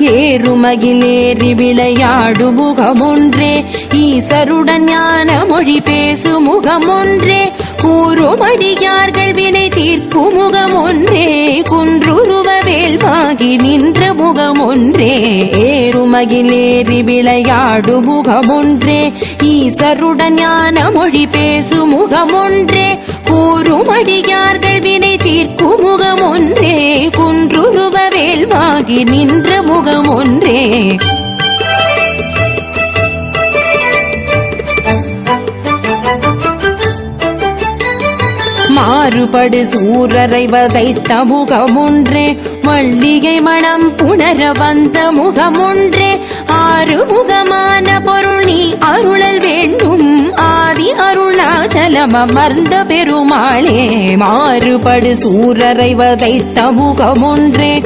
ஏறுமகிலேறி விளையாடு முகமொன்றே ஈசருடன் ஞான மொழி பேசு முகமொன்றே கூறுமடியார்கள் வினை தீர்க்கும் முகமொன்றே குன்றுருவ வேல்வாகி நின்ற முகமொன்றே. ஏறுமகிலேறி விளையாடு முகமொன்றே ஈசருடன் ஞான மொழி பேசு முகமொன்றே கூறுமடியார்கள் வினை தீர்க்கும் முகமொன்றே நினைவாகி நின்ற முகம் ஒன்றே மாறுபடு சூரரை வதைத்த முகமொன்றே. மல்லிகை மனம் புணர வந்த முகமொன்றே. ஆறு முகமான பொருள் நீ அருளல் வேண்டும். ஆதி அருணாச்சலம் அமர்ந்த பெருமாளே. மாறுபடு சூரரை வதைத்த முகமொன்றே.